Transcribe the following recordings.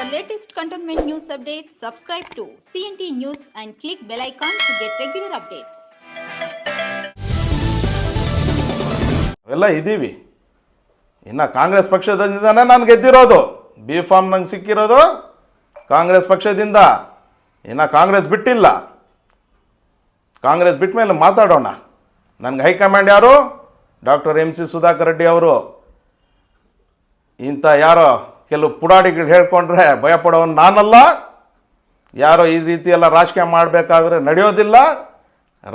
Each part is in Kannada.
For latest cantonment news updates, subscribe to CNT News and click bell icon to get regular updates. ಎಲ್ಲ ಇದ್ದೀವಿ. ಇನ್ನು ಕಾಂಗ್ರೆಸ್ ಪಕ್ಷದಿಂದನೇ ನಾನು ಗೆದ್ದಿರೋದು. ಬಿ ಫಾರ್ಮ್ ನಂಗೆ ಸಿಕ್ಕಿರೋದು ಕಾಂಗ್ರೆಸ್ ಪಕ್ಷದಿಂದ. ಇನ್ನು ಕಾಂಗ್ರೆಸ್ ಬಿಟ್ಟಿಲ್ಲ. ಕಾಂಗ್ರೆಸ್ ಬಿಟ್ಟ ಮೇಲೆ ಮಾತಾಡೋಣ. ನನಗೆ ಹೈಕಮಾಂಡ್ ಯಾರು? Doctor M C Sudhakar Reddy ಅವರು. ಇಂಥ ಯಾರೋ ಕೆಲವು ಪುಡಾಡಿಗಳು ಹೇಳ್ಕೊಂಡ್ರೆ ಭಯಪಡೋನು ನಾನಲ್ಲ. ಯಾರೋ ಈ ರೀತಿಯೆಲ್ಲ ರಾಜಕೀಯ ಮಾಡಬೇಕಾದ್ರೆ ನಡೆಯೋದಿಲ್ಲ.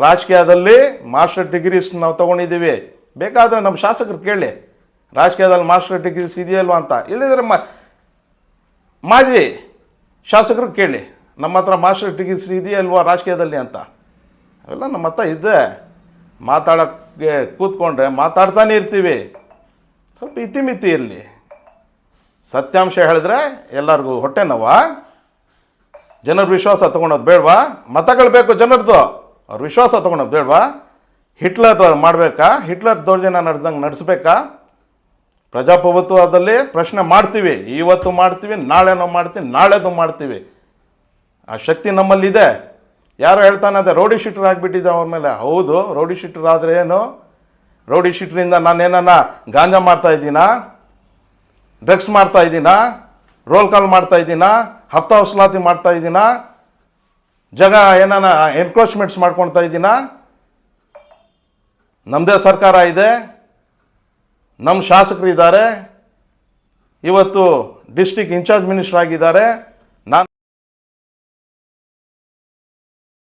ರಾಜಕೀಯದಲ್ಲಿ ಮಾಸ್ಟರ್ ಡಿಗ್ರೀಸ್ ನಾವು ತೊಗೊಂಡಿದ್ದೀವಿ. ಬೇಕಾದರೆ ನಮ್ಮ ಶಾಸಕರು ಕೇಳಿ, ರಾಜಕೀಯದಲ್ಲಿ ಮಾಸ್ಟರ್ ಡಿಗ್ರೀಸ್ ಇದೆಯಲ್ವ ಅಂತ. ಇಲ್ಲಿದ್ರೆ ಮಾ, ಮಾಜಿ ಶಾಸಕರು ಕೇಳಿ, ನಮ್ಮ ಹತ್ರ ಮಾಸ್ಟರ್ ಡಿಗ್ರೀಸ್ ಇದೆಯಲ್ವಾ ರಾಜಕೀಯದಲ್ಲಿ ಅಂತ. ಅವೆಲ್ಲ ನಮ್ಮ ಹತ್ರ ಇದೆ. ಮಾತಾಡೋಕ್ಕೆ ಕೂತ್ಕೊಂಡ್ರೆ ಮಾತಾಡ್ತಾನೆ ಇರ್ತೀವಿ. ಸ್ವಲ್ಪ ಇತಿಮಿತಿ ಇರಲಿ. ಸತ್ಯಾಂಶ ಹೇಳಿದ್ರೆ ಎಲ್ಲರಿಗೂ ಹೊಟ್ಟೆ ನೋವಾ? ಜನರ ವಿಶ್ವಾಸ ತೊಗೊಳೋದು ಬೇಡವಾ? ಮತಗಳು ಬೇಕು ಜನರದು ಅವ್ರ ವಿಶ್ವಾಸ ತೊಗೊಳೋದು ಬೇಡವಾ? ಹಿಟ್ಲರ್ ಮಾಡಬೇಕಾ? ಹಿಟ್ಲರ್ ದೌರ್ಜನ್ಯ ನಡೆಸ್ದಂಗೆ ನಡೆಸ್ಬೇಕಾ? ಪ್ರಜಾಪ್ರಭುತ್ವದಲ್ಲಿ ಪ್ರಶ್ನೆ ಮಾಡ್ತೀವಿ. ಇವತ್ತು ಮಾಡ್ತೀವಿ, ನಾಳೆನೂ ಮಾಡ್ತೀವಿ, ನಾಳೆದು ಮಾಡ್ತೀವಿ. ಆ ಶಕ್ತಿ ನಮ್ಮಲ್ಲಿದೆ. ಯಾರು ಹೇಳ್ತಾನೆ ಅದೇ ರೌಡಿ ಶೀಟರ್ ಆಗಿಬಿಟ್ಟಿದೆ ಅವ್ರ ಮೇಲೆ. ಹೌದು, ರೌಡಿ ಶೀಟರ್ ಆದರೆ ಏನು? ರೌಡಿ ಶೀಟ್ರಿಂದ ನಾನೇನ ಗಾಂಜಾ ಮಾಡ್ತಾ ಇದ್ದೀನಾ? ಡ್ರಗ್ಸ್ ಮಾಡ್ತಾ ಇದ್ದೀನಾ? ರೋಲ್ ಕಾಲ್ ಮಾಡ್ತಾ ಇದ್ದೀನಾ? ಹಫ್ತಾ ವಸೂಲಾತಿ ಮಾಡ್ತಾ ಇದ್ದೀನಾ? ಜಗ ಏನಾನ ಎನ್ಕ್ರೋಚ್ಮೆಂಟ್ಸ್ ಮಾಡ್ಕೊಳ್ತಾ ಇದ್ದೀನಾ? ನಮ್ಮದೇ ಸರ್ಕಾರ ಇದೆ. ನಮ್ಮ ಶಾಸಕರು ಇದ್ದಾರೆ ಇವತ್ತು ಡಿಸ್ಟಿಕ್ ಇನ್ಚಾರ್ಜ್ ಮಿನಿಸ್ಟರ್ ಆಗಿದ್ದಾರೆ.